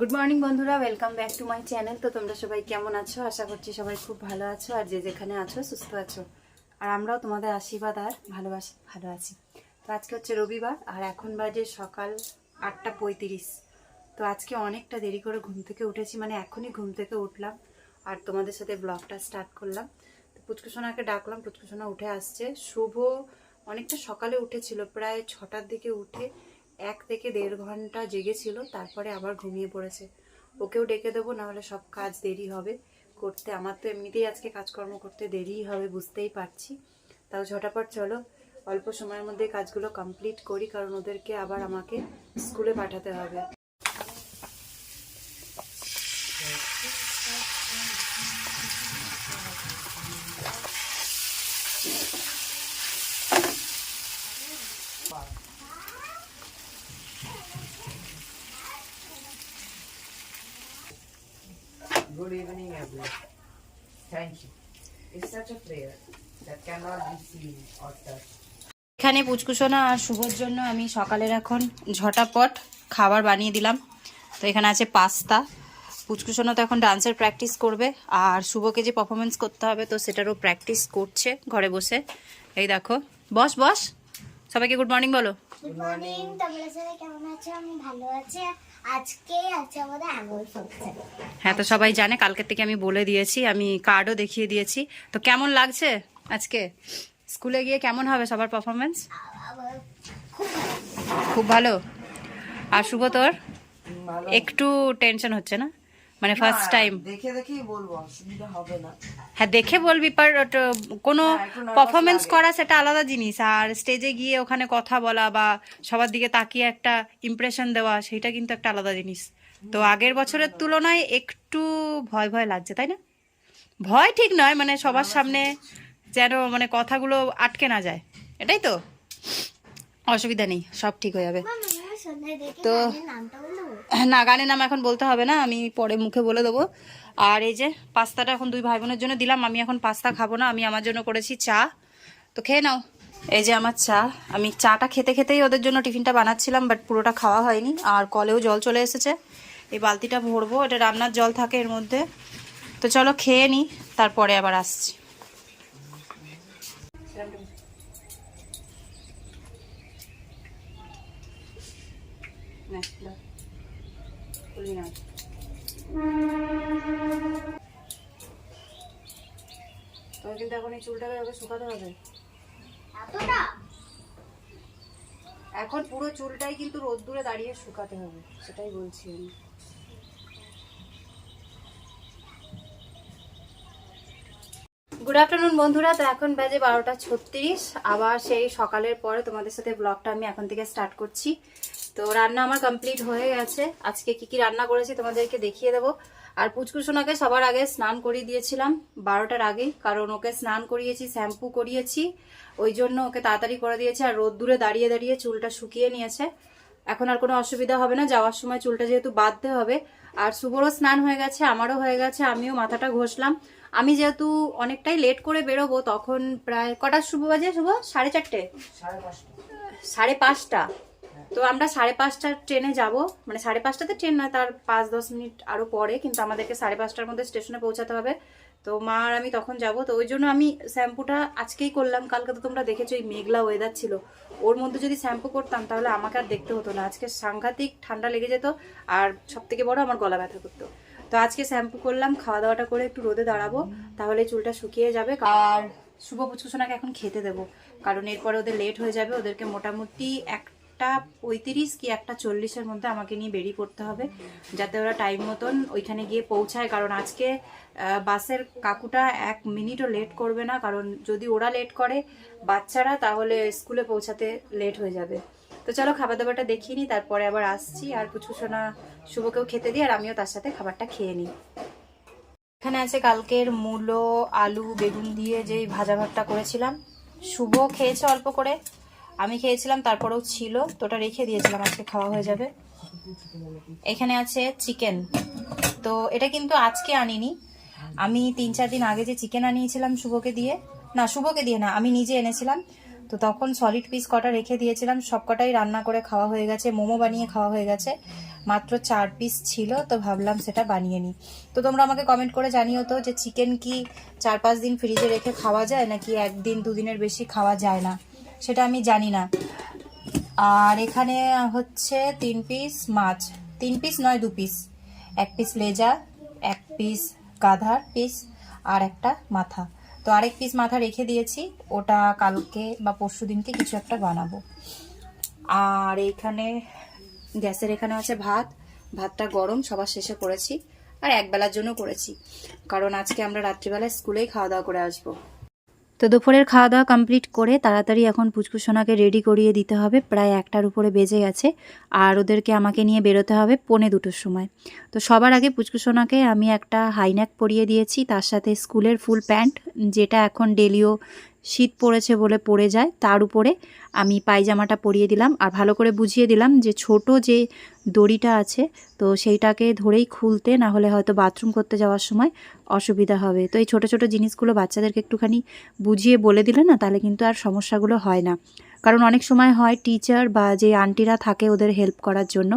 Good morning বন্ধুরা welcome back to my channel তো তোমরা সবাই কেমন আছো? আশা করছি সবাই খুব ভালো আছো, আর যে যেখানে আছো, সুস্থ আছো। আর আমরাও তোমাদের আশীর্বাদ আর ভালোবাসি ভালো আছি। তো আজকে হচ্ছে রবিবার, আর এখন বাজে সকাল আটটা পঁয়ত্রিশ। তো আজকে অনেকটা দেরি করে ঘুম থেকে উঠেছি মানে এখনই ঘুম থেকে উঠলাম। আর তোমাদের সাথে ব্লগটা স্টার্ট করলাম। তো পুচকুসোনাকে ডাকলাম পুচকুসোনা উঠে আসছে। শুভ অনেকটা সকালে উঠেছিল, প্রায় ছটার দিকে উঠে এক থেকে দেড় ঘণ্টা জেগেছিল, তারপরে আবার ঘুমিয়ে পড়েছে। ওকেও ডেকে দেবো, নাহলে সব কাজ দেরি হবে। করতে আমার তো এমনিতেই আজকে কাজকর্ম করতে দেরিই হবে, বুঝতেই পারছি। তাও ঝটাপট চলো, অল্প সময়ের মধ্যে কাজগুলো কমপ্লিট করি, কারণ ওদেরকে আবার আমাকে স্কুলে পাঠাতে হবে। এখানে পুচকুসোনা আর শুভর জন্য আমি সকালের এখন ঝটাপট খাবার বানিয়ে দিলাম। তো এখানে আছে পাস্তা। পুচকুসোনা তো এখন ডান্সের প্র্যাকটিস করবে। আর শুভকে যে পারফরমেন্স করতে হবে তো সেটারও প্র্যাকটিস করছে ঘরে বসে। এই দেখো। বস বস। সবাইকে গুড মর্নিং বলো। গুড মর্নিং তোমরা সবাই কেমন আছো? আমি ভালো আছি। আজকে আছে আমাদের আঙুল হ্যাঁ তো সবাই জানে কালকের থেকে আমি বলে দিয়েছি আমি কার্ডও দেখিয়ে দিয়েছি। তো কেমন লাগছে আজকে? স্কুলে গিয়ে কেমন হবে সবার পারফরমেন্স খুব ভালো। আর শুভ তোর? একটু টেনশন হচ্ছে না? মানে ফার্স্ট টাইম দেখে দেখেই বলব অসুবিধা হবে না। হ্যাঁ দেখে বলবি পার কোনো হ্যাঁ, পারফরমেন্স করা সেটা আলাদা জিনিস। আর স্টেজে গিয়ে ওখানে কথা বলা বা সবার দিকে তাকিয়ে একটা ইমপ্রেশন দেওয়া সেটা কিন্তু একটা আলাদা জিনিস। তো আগের বছরের তুলনায় একটু ভয় ভয় লাগছে তাই না? ভয় ঠিক নয় মানে সবার সামনে যেন মানে কথাগুলো আটকে না যায়। এটাই তো? অসুবিধা নেই সব ঠিক হয়ে যাবে। তো- না গানের নাম এখন বলতে হবে না আমি পরে মুখে বলে দেবো। আর এই যে পাস্তাটা এখন দুই ভাই বোনের জন্য দিলাম আমি এখন পাস্তা খাব না আমি আমার জন্য করেছি চা। তো খেয়ে নাও। এই যে আমার চা আমি চাটা খেতে খেতেই ওদের জন্য টিফিনটা বানাচ্ছিলাম বাট পুরোটা খাওয়া হয়নি আর কলেও জল চলে এসেছে। এই বালতিটা ভরবো এটা রান্নার জল থাকে এর মধ্যে। তো চলো খেয়ে নিই তারপরে আবার আসছি। তোর কিন্তু এখন এই চুলটাকে ওকে শুকাতে হবে। এখন পুরো চুলটাই কিন্তু রোদ্দুরে দাঁড়িয়ে শুকাতে হবে সেটাই বলছি আমি। গুড আফটারনুন বন্ধুরা। তো এখন বাজে বারোটা ছত্রিশ। আবার সেই সকালের পরে তোমাদের সাথে ব্লগটা আমি এখন থেকে স্টার্ট করছি। তো রান্না আমার কমপ্লিট হয়ে গেছে। আজকে কি কি রান্না করেছি তোমাদেরকে দেখিয়ে দেবো। আর পুচকুসোনাকে সবার আগে স্নান করিয়ে দিয়েছিলাম বারোটার আগেই। কারণ ওকে স্নান করিয়েছি, শ্যাম্পু করিয়েছি। ওই জন্য ওকে তাড়াতাড়ি করে দিয়েছে। আর রোদ্দুরে দাঁড়িয়ে দাঁড়িয়ে চুলটা শুকিয়ে নিয়েছে। এখন আর কোনো অসুবিধা হবে না। যাওয়ার সময় চুলটা যেহেতু বাঁধতে হবে। আর শুভরও স্নান হয়ে গেছে, আমারও হয়ে গেছে। আমিও মাথাটা ঘষলাম। আমি যেহেতু অনেকটাই লেট করে বেরোবো তখন প্রায় কটার শুভ বাজে শুভ? সাড়ে চারটে? সাড়ে পাঁচটা। সাড়ে পাঁচটা। তো আমরা সাড়ে পাঁচটার ট্রেনে যাব। মানে সাড়ে পাঁচটাতে ট্রেন নয় তার পাঁচ দশ মিনিট আরও পরে কিন্তু আমাদেরকে সাড়ে পাঁচটার মধ্যে স্টেশনে পৌঁছাতে হবে। তো মা আর আমি তখন যাব। তো ওই জন্য আমি শ্যাম্পুটা আজকেই করলাম। কালকে তো তোমরা দেখেছ এই মেঘলা ওয়েদার ছিল। ওর মধ্যে যদি শ্যাম্পু করতাম তাহলে আমাকে আর দেখতে হতো না। আজকে সাংঘাতিক ঠান্ডা লেগে যেত আর সব থেকে বড় আমার গলা ব্যথা করতো। তো আজকে শ্যাম্পু করলাম খাওয়া দাওয়াটা করে একটু রোদে দাঁড়াবো, তাহলে চুলটা শুকিয়ে যাবে। আর শুভ পুচকুসোনাকে এখন খেতে দেবো, কারণ এরপরে ওদের লেট হয়ে যাবে, ওদেরকে মোটামুটি একটা পঁয়ত্রিশ কি একটা চল্লিশের মধ্যে আমাকে নিয়ে বেরিয়ে পড়তে হবে, যাতে ওরা টাইম মতন ওইখানে গিয়ে পৌঁছায়, কারণ আজকে বাসের কাকুটা এক মিনিটও লেট করবে না, কারণ যদি ওরা লেট করে বাচ্চারা, তাহলে স্কুলে পৌঁছাতে লেট হয়ে যাবে। তো চলো খাবার দাবারটা দেখিয়ে নিই, তারপরে আবার আসছি। আর পুচকুসোনা শুভকেও খেতে দিই, আর আমিও তার সাথে খাবারটা খেয়ে নিই। এখানে আছে কালকের মূলো, আলু, বেগুন দিয়ে যেই ভাজা ভাতটা করেছিলাম। শুভ খেয়েছে অল্প করে, আমি খেয়েছিলাম, তারপরেও ছিল। তো ওটা রেখে দিয়েছিলাম, আজকে খাওয়া হয়ে যাবে। এখানে আছে চিকেন। তো এটা কিন্তু আজকে আনিনি। আমি তিন চার দিন আগে যে চিকেন আনিয়েছিলাম শুভকে দিয়ে, না, শুভকে দিয়ে না, আমি নিজে এনেছিলাম। তো তখন সলিড পিস কটা রেখে দিয়েছিলাম সব কটাই রান্না করে খাওয়া হয়ে গেছে, মোমো বানিয়ে খাওয়া হয়ে গেছে। মাত্র চার পিস ছিল, তো ভাবলাম সেটা বানিয়ে নিই। তো তোমরা আমাকে কমেন্ট করে জানিও তো যে চিকেন কি চার পাঁচ দিন ফ্রিজে রেখে খাওয়া যায়, নাকি একদিন দুদিনের বেশি খাওয়া যায় না? সেটা আমি জানি না। আর এখানে হচ্ছে তিন পিস মাছ। তিন পিস নয়, দু পিস এক পিস লেজা, এক পিস গাধার পিস আর একটা মাথা। তো আরেক পিস মাথা রেখে দিয়েছি। ওটা কালকে বা পরশু দিনকে কিছু একটা বানাবো। আর এইখানে গ্যাসের এখানে আছে ভাত। ভাতটা গরম, সবার শেষে করেছি। আর একবেলার জন্য করেছি। কারণ আজকে আমরা রাত্রিবেলায় স্কুলেই খাওয়া দাওয়া করে আসব। তো দুপুরের খাওয়া দাওয়া কমপ্লিট করে তাড়াতাড়ি এখন পুচকুসোনাকে রেডি করিয়ে দিতে হবে। প্রায় একটার উপরে বেজে গেছে। আর ওদেরকে আমাকে নিয়ে বেরোতে হবে পৌনে দুটোর সময়। তো সবার আগে পুচকুসোনাকে আমি একটা হাইন্যাক পরিয়ে দিয়েছি। তার সাথে স্কুলের ফুল প্যান্ট যেটা এখন ডেলিও শীত পড়েছে বলে পড়ে যায়, তার উপরে আমি পায়জামাটা পরিয়ে দিলাম আর ভালো করে বুঝিয়ে দিলাম যে ছোট যে দড়িটা আছে, তো সেইটাকে ধরেই খুলতে না হলে হয়তো বাথরুম করতে যাওয়ার সময় অসুবিধা হবে। তো এই ছোট ছোট জিনিসগুলো বাচ্চাদেরকে একটুখানি বুঝিয়ে বলে দিলে না তাহলে কিন্তু আর সমস্যাগুলো হয় না। কারণ অনেক সময় হয় টিচার বা যে আন্টিরা থাকে ওদের হেল্প করার জন্য,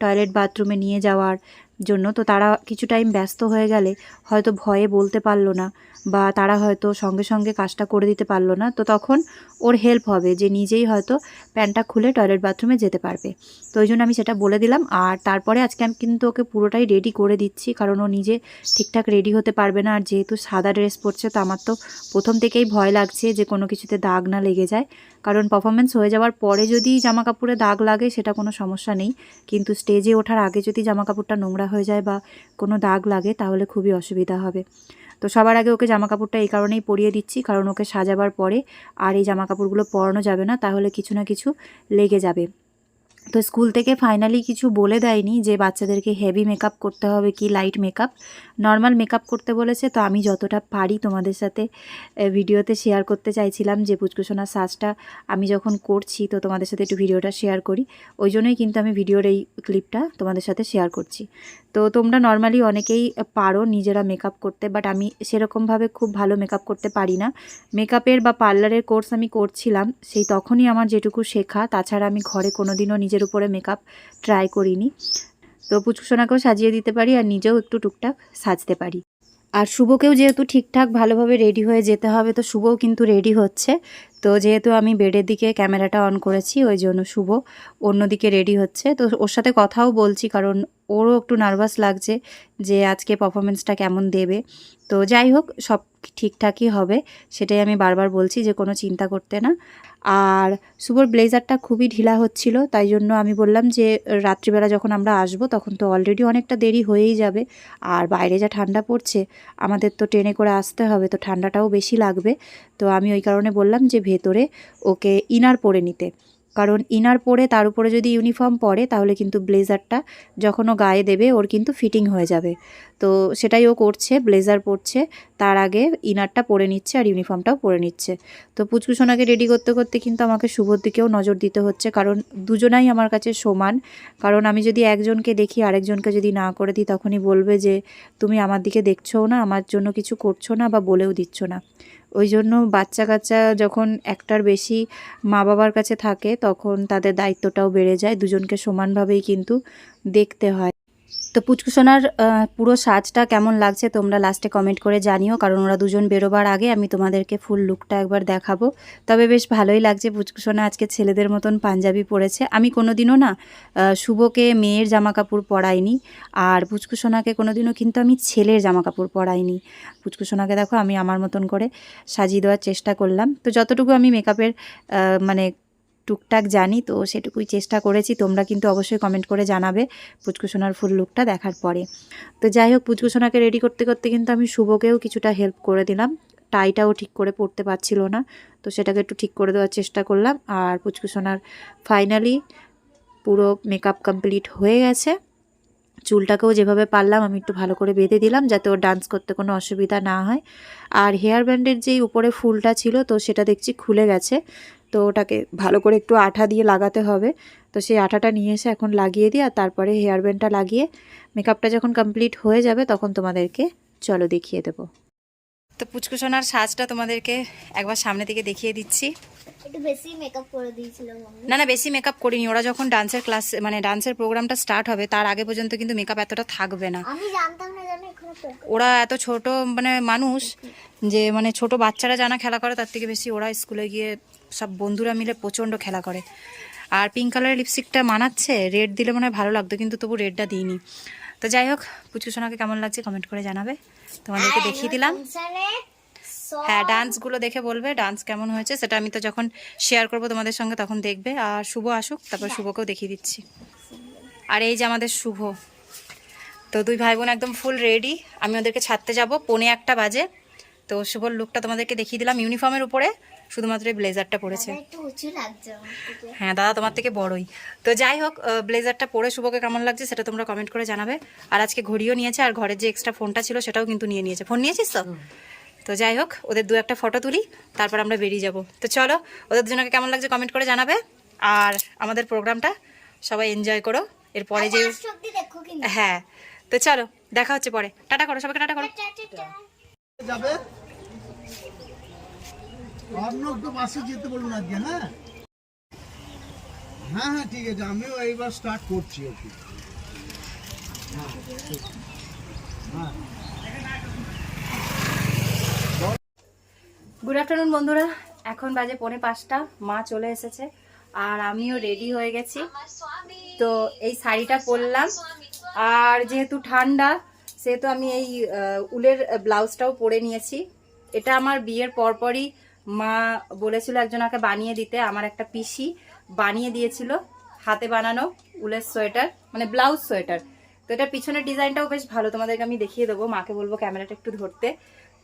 টয়লেট বাথরুমে নিয়ে যাওয়ার জন্য, তো তারা কিছু টাইম ব্যস্ত হয়ে গেলে হয়তো ভয়ে বলতে পারল না। বা তারা হয়তো সঙ্গে সঙ্গে কাজটা করে দিতে পারল না, তো তখন ওর হেল্প হবে যে নিজেই হয়তো প্যান্টটা খুলে টয়লেট বাথরুমে যেতে পারবে। তো ওই জন্য আমি সেটা বলে দিলাম। আর তারপরে আজকে আমি কিন্তু ওকে পুরোটাই রেডি করে দিচ্ছি, কারণ ও নিজে ঠিকঠাক রেডি হতে পারবে না। আর যেহেতু সাদা ড্রেস পরছে, তো আমার তো প্রথম থেকেই ভয় লাগছে যে কোনো কিছুতে দাগ না লেগে যায়। কারণ পারফরমেন্স হয়ে যাওয়ার পরে যদি জামা কাপড়ে দাগ লাগে, সেটা কোনো সমস্যা নেই। কিন্তু স্টেজে ওঠার আগে যদি জামা কাপড়টা নোংরা হয়ে যায় বা কোনো দাগ লাগে, তাহলে খুবই অসুবিধা হবে। তো সবার আগে ওকে জামা কাপড়টা এই কারণেই পরিয়ে দিচ্ছি, কারণ ওকে সাজাবার পরে আর এই জামা কাপড়গুলো পরানো যাবে না, তাহলে কিছু না কিছু লেগে যাবে। তো স্কুল থেকে ফাইনালি কিছু বলে দেয়নি যে বাচ্চাদেরকে হেভি মেকআপ করতে হবে কি লাইট মেকআপ নর্মাল মেকআপ করতে বলেছে, তো আমি যতটা পারি তোমাদের সাথে ভিডিওতে শেয়ার করতে চাইছিলাম যে পুচকুসোনার সাজটা আমি যখন করছি, তো তোমাদের সাথে একটু ভিডিওটা শেয়ার করি। ওই জন্যই কিন্তু আমি ভিডিওর এই ক্লিপটা তোমাদের সাথে শেয়ার করছি। তো তোমরা নর্মালি অনেকেই পারো নিজেরা মেকআপ করতে বাট আমি সেরকমভাবে খুব ভালো মেকআপ করতে পারি না। মেকআপের বা পার্লারের কোর্স আমি করছিলাম, সেই তখনই আমার যেটুকু শেখা, তাছাড়া আমি ঘরে কোনো দিনও কোনোদিনও নিজের উপরে মেকআপ ট্রাই করিনি। তো পুচকুসোনাকেও সাজিয়ে দিতে পারি আর নিজেও একটু টুকটাক সাজতে পারি। আর শুভকেও যেহেতু ঠিকঠাক ভালোভাবে রেডি হয়ে যেতে হবে, তো শুভও কিন্তু রেডি হচ্ছে। তো যেহেতু আমি বেডের দিকে ক্যামেরাটা অন করেছি, ওই জন্য শুভ অন্যদিকে রেডি হচ্ছে। তো ওর সাথে কথাও বলছি, কারণ ওরও একটু নার্ভাস লাগছে যে আজকে পারফরমেন্সটা কেমন দেবে। তো যাই হোক, সব ঠিকঠাকই হবে, সেটাই আমি বারবার বলছি যে কোনো চিন্তা করতে না। আর শুভর ব্লেজারটা খুবই ঢিলা হচ্ছিল, তাই জন্য আমি বললাম যে রাত্রিবেলা যখন আমরা আসব, তখন তো অলরেডি অনেকটা দেরি হয়েই যাবে। আর বাইরে যা ঠান্ডা পড়ছে, আমাদের তো ট্রেনে করে আসতে হবে, তো ঠান্ডাটাও বেশি লাগবে। তো আমি ওই কারণে বললাম যে ভেতরে ওকে ইনার পরে নিতে। কারণ ইনার পরে তার উপরে যদি ইউনিফর্ম পরে, তাহলে কিন্তু ব্লেজারটা যখন ও গায়ে দেবে, ওর কিন্তু ফিটিং হয়ে যাবে। তো সেটাই ও করছে, ব্লেজার পরছে, তার আগে ইনারটা পরে নিচ্ছে আর ইউনিফর্মটাও পরে নিচ্ছে। তো পুচকুসোনাকে রেডি করতে করতে কিন্তু আমাকে শুভর দিকেও নজর দিতে হচ্ছে, কারণ দুজনাই আমার কাছে সমান। কারণ আমি যদি একজনকে দেখি, আরেকজনকে যদি না করে দিই, তখনই বলবে যে, তুমি আমার দিকে দেখছোও না, আমার জন্য কিছু করছ না বা বলেও দিচ্ছ না। ওই জন্য বাচ্চা কাচ্চা যখন একটার বেশি মা বাবার কাছে থাকে, তখন তাদের দায়িত্বটাও বেড়ে যায়। দুজনকে সমানভাবেই কিন্তু দেখতে হয়। তো পুচকুসোনার পুরো সাজটা কেমন লাগছে তোমরা লাস্টে কমেন্ট করে জানিও, কারণ ওরা দুজন বেরোবার আগে আমি তোমাদেরকে ফুল লুকটা একবার দেখাবো। তবে বেশ ভালোই লাগছে পুচকুসোনা আজকে ছেলেদের মতন পাঞ্জাবি পরেছে। আমি কোনোদিনও না শুভকে মেয়ের জামা কাপড় পরাইনি, আর পুচকুসোনাকে কোনোদিনও কিন্তু আমি ছেলের জামা কাপড় পরাইনি পুচকুসোনাকে দেখো আমি আমার মতন করে সাজিয়ে দেওয়ার চেষ্টা করলাম। তো যতটুকু আমি মেকআপের মানে টুকটাক জানি, তো সেটুকুই চেষ্টা করেছি। তোমরা কিন্তু অবশ্যই কমেন্ট করে জানাবে পুচকুসোনার ফুল লুকটা দেখার পরে। তো যাই হোক পুচকুসোনাকে রেডি করতে করতে কিন্তু আমি শুভকেও কিছুটা হেল্প করে দিলাম। টাইটাও ঠিক করে পড়তে পারছিল না, তো সেটাকে একটু ঠিক করে দেওয়ার চেষ্টা করলাম। আর পুচকুসোনার ফাইনালি পুরো মেকআপ কমপ্লিট হয়ে গেছে। চুলটাকেও যেভাবে পারলাম, আমি একটু ভালো করে বেঁধে দিলাম যাতে ওর ডান্স করতে কোনো অসুবিধা না হয়। আর হেয়ার ব্যান্ডের যেই উপরে ফুলটা ছিল, তো সেটা দেখছি খুলে গেছে। তো ওটাকে ভালো করে একটু আঠা দিয়ে লাগাতে হবে। তো সেই আঠাটা নিয়ে এসে এখন লাগিয়ে দিই আর তারপরে হেয়ার ব্যান্ডটা লাগিয়ে মেকআপটা যখন কমপ্লিট হয়ে যাবে, তখন তোমাদেরকে চলো দেখিয়ে দেবো। তো পুচকুসোনার সাজটা তোমাদেরকে একবার সামনে থেকে দেখিয়ে দিচ্ছি। একটু বেশি মেকআপ করে দিয়েছিল না না বেশি মেকআপ করিনি। ওরা যখন ডান্সের ক্লাস মানে ডান্সের প্রোগ্রামটা স্টার্ট হবে তার আগে পর্যন্ত কিন্তু মেকআপ এতটা থাকবে না। ওরা এত ছোট মানে মানুষ যে মানে ছোট বাচ্চারা জানা খেলা করে তার থেকে বেশি ওরা স্কুলে গিয়ে সব বন্ধুরা মিলে প্রচণ্ড খেলা করে। আর পিঙ্ক কালারের লিপস্টিকটা মানাচ্ছে রেড দিলে মনে হয় ভালো লাগতো কিন্তু তবু রেডটা দিইনি। তো যাই হোক পুচু সোনাকে কেমন লাগছে কমেন্ট করে জানাবে। তোমাদেরকে দেখিয়ে দিলাম। হ্যাঁ ডান্সগুলো দেখে বলবে ডান্স কেমন হয়েছে সেটা আমি তো যখন শেয়ার করব তোমাদের সঙ্গে তখন দেখবে। আর শুভ আসুক তারপর শুভকেও দেখিয়ে দিচ্ছি। আর এই যে আমাদের শুভ তো দুই ভাই বোন একদম ফুল রেডি আমি ওদেরকে ছাড়তে যাব পৌনে একটা বাজে। তো শুভর লুকটা তোমাদেরকে দেখিয়ে দিলাম ইউনিফর্মের উপরে। শুধুমাত্র এই ব্লেজারটা থেকে। হ্যাঁ দাদা তোমার থেকে বড়ই। তো যাই হোক ব্লেজারটা পরে শুভকে কেমন লাগছে সেটা তোমরা কমেন্ট করে জানাবে। আর আজকে ঘড়িও নিয়েছে আর ঘরের যে এক্সট্রা ফোনটা ছিল সেটাও কিন্তু নিয়ে নিয়েছে। ফোন নিয়েছিস তো? তো যাই হোক ওদের দু একটা ফটো তুলি তারপর আমরা বেরিয়ে যাব। তো চলো ওদের দুজনকে কেমন লাগছে কমেন্ট করে জানাবে। আর আমাদের প্রোগ্রামটা সবাই এনজয় করো। এরপরে যে হ্যাঁ তো চলো দেখা হচ্ছে পরে। টাটা করো সবাইকে টাটা করো। যাবে? তো বাসে যেতে বলুন আজকে হ্যাঁ হ্যাঁ ঠিক আছে, আমিও এইবার স্টার্ট করছি ঠিক। হ্যাঁ গুড আফটারনুন বন্ধুরা। এখন বাজে পৌনে পাঁচটা, মা চলে এসেছে, আর আমিও রেডি হয়ে গেছি। তো এই শাড়িটা পরলাম, আর যেহেতু ঠান্ডা, সেহেতু আমি এই উলের ব্লাউজটাও পরে নিয়েছি। এটা আমার বিয়ের পরপরই মা বলেছিল একজনকে বানিয়ে দিতে, আমার একটা পিসি বানিয়ে দিয়েছিল, হাতে বানানো উলের সোয়েটার মানে ব্লাউজ সোয়েটার। তো এটা পিছনের ডিজাইনটাও বেশ ভালো, তোমাদেরকে আমি দেখিয়ে দেবো, মাকে বলব ক্যামেরাটা একটু ধরতে।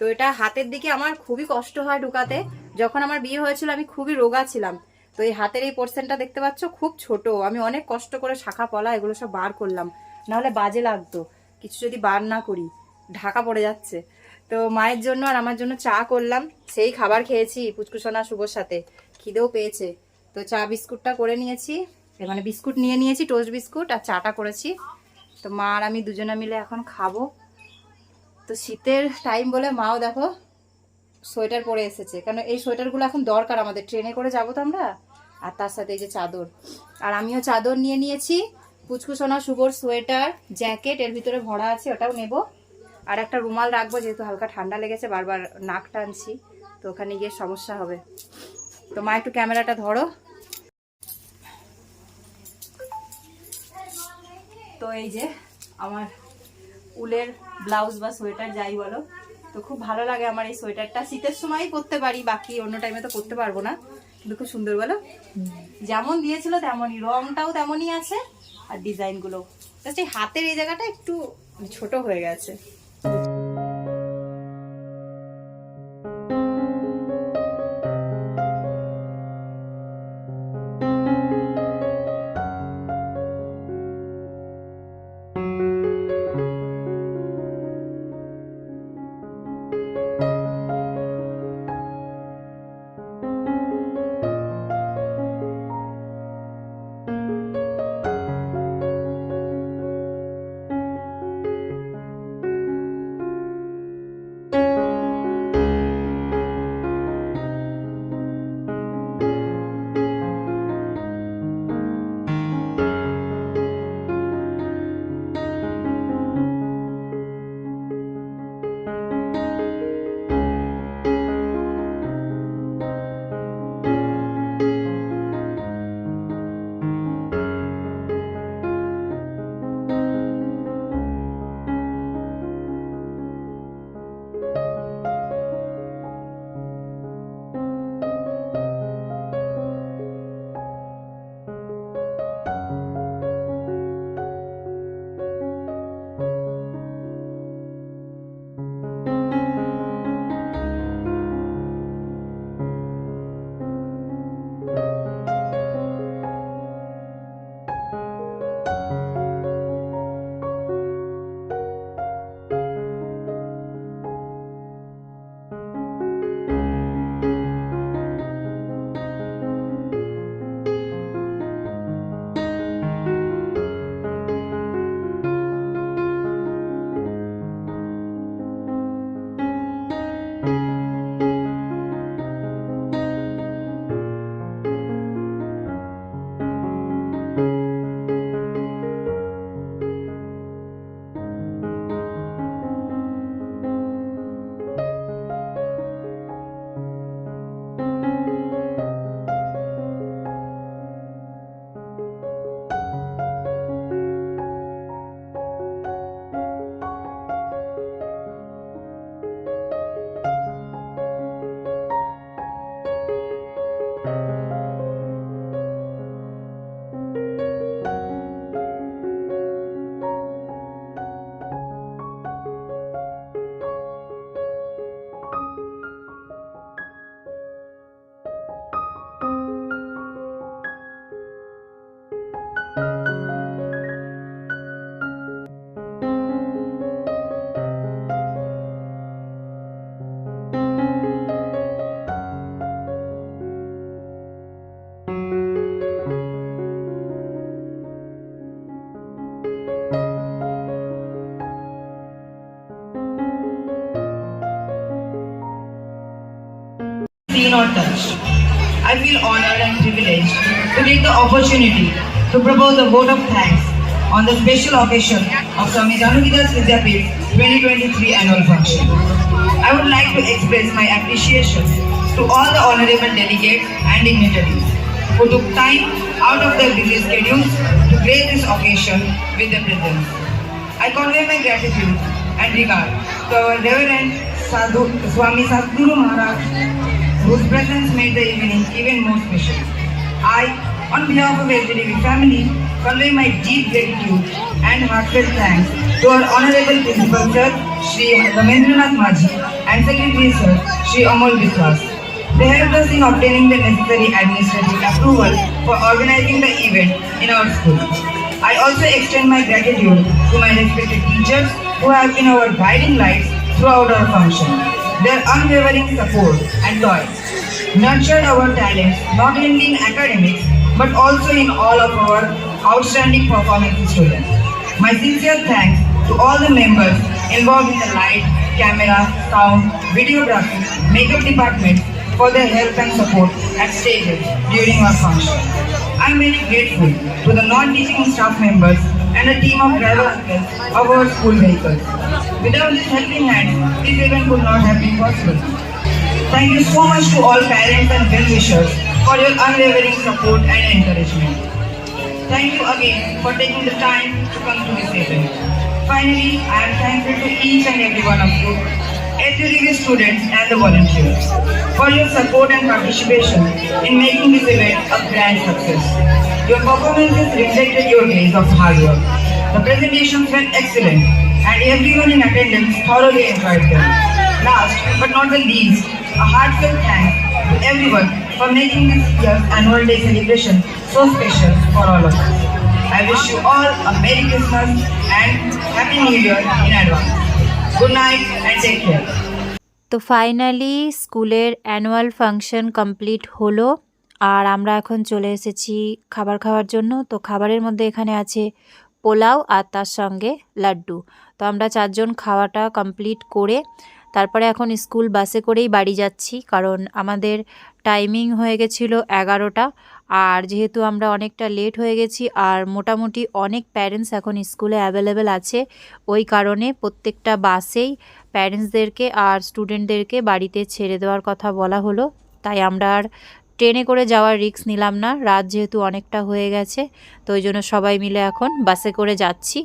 তো এটা হাতের দিকে আমার খুবই কষ্ট হয় ঢুকাতে, যখন আমার বিয়ে হয়েছিল আমি খুবই রোগা ছিলাম। তো এই হাতের এই পোর্শনটা দেখতে পাচ্ছ, খুব ছোট, আমি অনেক কষ্ট করে শাখা পলা এগুলো সব বার করলাম। নাহলে বাজে লাগতো, কিছু যদি বার না করি, ঢাকা পড়ে যাচ্ছে। তো মায়ের জন্য আর আমার জন্য চা করলাম। সেই খাবার খেয়েছি পুচকুসোনা শুভর সাথে। খিদেও পেয়েছে। তো চা বিস্কুটটা করে নিয়েছি। মানে বিস্কুট নিয়ে নিয়েছি, টোস্ট বিস্কুট আর চাটা করেছি। তো মা আর আমি দুজনে মিলে এখন খাব। তো শীতের টাইম বলে মাও দেখো সোয়েটার পরে এসেছে। কারণ এই সোয়েটারগুলো এখন দরকার আমাদের। ট্রেনে করে যাব তো আমরা। আর তার সাথে এই যে চাদর। আর আমিও চাদর নিয়ে নিয়েছি। পুচকুসোনা শুভর সোয়েটার, জ্যাকেট, এর ভিতরে ভরা আছে ওটাও নেব। আর একটা রুমাল রাখব, যেহেতু হালকা ঠান্ডা লেগেছে, বারবার নাক টানছি, তো ওখানে গিয়ে সমস্যা হবে। তো মা, একটু ক্যামেরাটা ধরো। তো এই যে আমার উলের ব্লাউজ বা সোয়েটার, যাই বলো, তো খুব ভালো লাগে আমার এই সোয়েটারটা। শীতের সময়ই পরতে পারি, বাকি অন্য টাইমে তো পরতে পারব না, কিন্তু খুব সুন্দর, বলো। যেমন দিয়েছিল তেমনই, রংটাও তেমনই আছে, আর ডিজাইনগুলো জাস্ট এই হাতের এই জায়গাটা একটু ছোট হয়ে গেছে। I feel honored and privileged to take the opportunity to propose a vote of thanks on the special occasion of Swami Janukidas Vidyapith 2023 annual function. I would like to express my appreciation to all the honorable delegates and dignitaries who took time out of their busy schedules to grace this occasion with their presence. I convey my gratitude and regard to our Reverend Sadhu, Swami Sadhguru Maharaj, whose presence made the evening even more special. I, on behalf of LGDB family, convey my deep gratitude and heartfelt thanks to our Honorable Principal Sir, Shri Ramendranath Maji, and Secretary Sir, Shri Amol Biswas. They helped us in obtaining the necessary administrative approval for organizing the event in our school. I also extend my gratitude to my respected teachers who have been our guiding lights throughout our function. Their unwavering support and toil nurtured our talents not only in academics but also in all of our outstanding performance students. My sincere thanks to all the members involved in the light, camera, sound, videography, makeup department for their help and support at stages during our function. I am very grateful to the non-teaching staff members and a team of driver uncles of our school vehicles. Without this helping hand, this event could not have been possible. Thank you so much to all parents and well-wishers for your unwavering support and encouragement. Thank you again for taking the time to come to this event. Finally, I am thankful to each and every one of you, SUDV students and the volunteers, for your support and participation in making this event a grand success. Your performances reflected your days of hard work. The presentations were excellent and everyone in attendance thoroughly enjoyed them. Last but not the least, a heartfelt thanks to everyone for making this year's annual day celebration so special for all of us. I wish you all a Merry Christmas and Happy New Year in advance. Good night and take care. তো finally স্কুলের annual function complete হলো আর আমরা এখন চলে এসেছি খাবার খাওয়ার জন্য। তো খাবারের মধ্যে এখানে আছে পোলাও আর তার সঙ্গে লাড্ডু। তো আমরা চারজন খাওয়াটা কমপ্লিট করে তারপরে এখন স্কুল বাসে করেই বাড়ি যাচ্ছি, কারণ আমাদের টাইমিং হয়ে গেছিল এগারোটা। আর যেহেতু আমরা অনেকটা লেট হয়ে গেছি, আর মোটামুটি অনেক প্যারেন্টস এখন স্কুলে অ্যাভেলেবেল আছে, ওই কারণে প্রত্যেকটা বাসেই প্যারেন্টসদেরকে আর স্টুডেন্টদেরকে বাড়িতে ছেড়ে দেওয়ার কথা বলা হলো। তাই আমরা আর ট্রেনে করে যাওয়ার রিস্ক নিলাম না, রাত যেহেতু অনেকটা হয়ে গেছে, তো ওই জন্য সবাই মিলে এখন বাসে করে যাচ্ছি।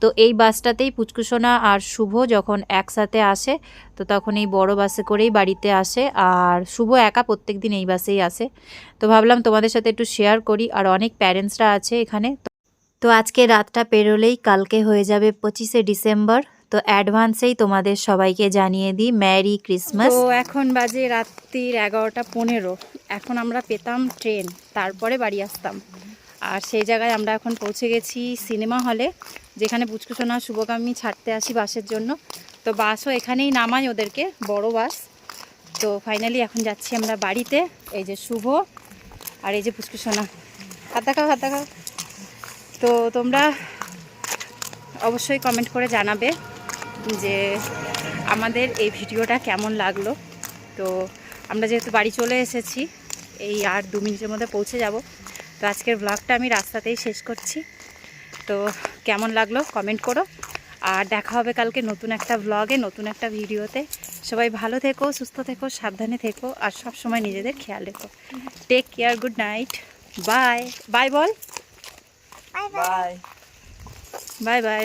তো এই বাসটাতেই পুচকুসোনা আর শুভ যখন একসাথে আসে, তো তখন এই বড় বাসে করেই বাড়িতে আসে আর শুভ একা প্রত্যেক দিন এই বাসেই আসে। তো ভাবলাম তোমাদের সাথে একটু শেয়ার করি আর অনেক প্যারেন্টসরা আছে এখানে। তো আজকে রাতটা পেরোলেই কালকে হয়ে যাবে পঁচিশে ডিসেম্বর, তো অ্যাডভান্সেই তোমাদের সবাইকে জানিয়ে দিই ম্যারি ক্রিসমাস তো এখন বাজে রাত্রির এগারোটা পনেরো। এখন আমরা পেতাম ট্রেন, তারপরে বাড়ি আসতাম। আর সেই জায়গায় আমরা এখন পৌঁছে গেছি সিনেমা হলে, যেখানে পুচকুসোনা শুভগামী ছাড়তে আসি বাসের জন্য। তো বাসও এখানেই নামাই ওদেরকে, বড় বাস। তো ফাইনালি এখন যাচ্ছি আমরা বাড়িতে, এই যে শুভ আর এই যে পুচকুসোনা হাত দেখাও হাত দেখাও। তো তোমরা অবশ্যই কমেন্ট করে জানাবে যে আমাদের এই ভিডিওটা কেমন লাগল। তো আমরা যেহেতু বাড়ি চলে এসেছি এই আর দু মিনিটের মধ্যে পৌঁছে যাব। তো আজকের ব্লগটা আমি রাস্তাতেই শেষ করছি। তো কেমন লাগল কমেন্ট করো। আর দেখা হবে কালকে নতুন একটা ব্লগে নতুন একটা ভিডিওতে সবাই ভালো থেকো সুস্থ থেকো সাবধানে থেকো আর সব সময় নিজেদের খেয়াল রেখো। Take care good night bye bye বল। Bye bye bye bye